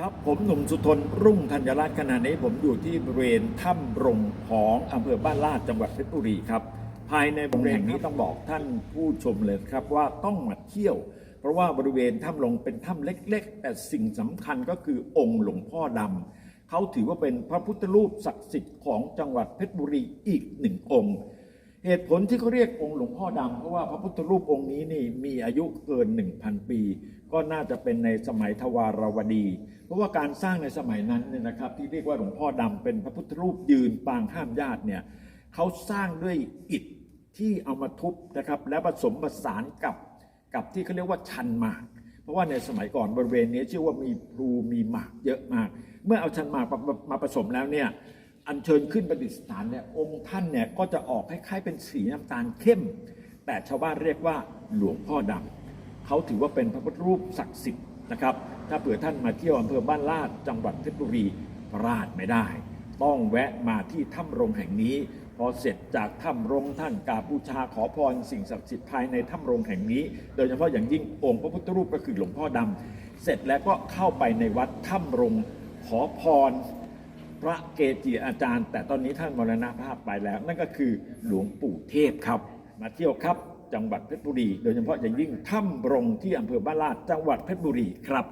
ครับผมหนุ่มสุทนรุ่งธัญรัตน์ขณะนี้ผมอยู่ที่บริเวณถ้ำรงของอำเภอบ้านลาดจังหวัดเพชรบุรีครับ ภายในบริเวณแห่งนี้ต้องบอกท่านผู้ชมเลยครับว่าต้องมาเที่ยว เพราะว่าบริเวณถ้ำรงเป็นถ้ำเล็ก ๆ แต่สิ่งสำคัญก็คือองค์หลวงพ่อดำเขาถือว่าเป็นพระพุทธรูปศักดิ์สิทธิ์ของจังหวัดเพชรบุรีอีกหนึ่งองค์ เหตุผลที่เขาเรียกองค์หลวงพ่อดำเพราะว่าพระพุทธรูปองค์นี้นี่มีอายุเกิน 1,000 ปี ก็น่าจะเป็นในสมัยทวารวดี เพราะว่าการสร้างในสมัยนั้นเนี่ยนะครับ ที่เรียกว่าหลวงพ่อดำเป็นพระพุทธรูปยืนปางห้ามญาติเนี่ยเขาสร้างด้วยอิฐที่เอามาทุบนะครับ และผสมผสานกับกับที่เขาเรียกว่าชันหมาก เพราะว่าในสมัยก่อนบริเวณนี้ชื่อว่ามีพลูมีหมากเยอะมาก เมื่อเอาชันหมากมามาผสมแล้วเนี่ย อัญเชิญขึ้นประดิษฐานเนี่ยองค์ท่านเนี่ยก็จะออกคล้ายๆเป็นสีน้ำตาลเข้ม แต่ชาวบ้านเรียกว่าหลวงพ่อดำเขาถือว่าเป็นพระพุทธรูปศักดิ์สิทธิ์นะครับ ถ้าเผื่อท่านมาเที่ยวอำเภอบ้านลาดจังหวัดเพชรบุรีพลาดไม่ได้ ต้องแวะมาที่ถ้ำรงแห่งนี้ พอเสร็จจากถ้ำรงท่านกราบบูชาขอพรสิ่งศักดิ์สิทธิ์ภายในถ้ำรงแห่งนี้ โดยเฉพาะอย่างยิ่งองค์พระพุทธรูปก็คือหลวงพ่อดำเสร็จแล้วก็เข้าไปในวัดถ้ำรงขอพร พระเกจิอาจารย์ แต่ตอนนี้ท่านมรณภาพไปแล้ว นั่นก็คือหลวงปู่เทพครับ มาเที่ยวครับจังหวัดเพชรบุรี โดยเฉพาะอย่างยิ่งถ้ำรงที่อำเภอบ้านลาดจังหวัดเพชรบุรีครับ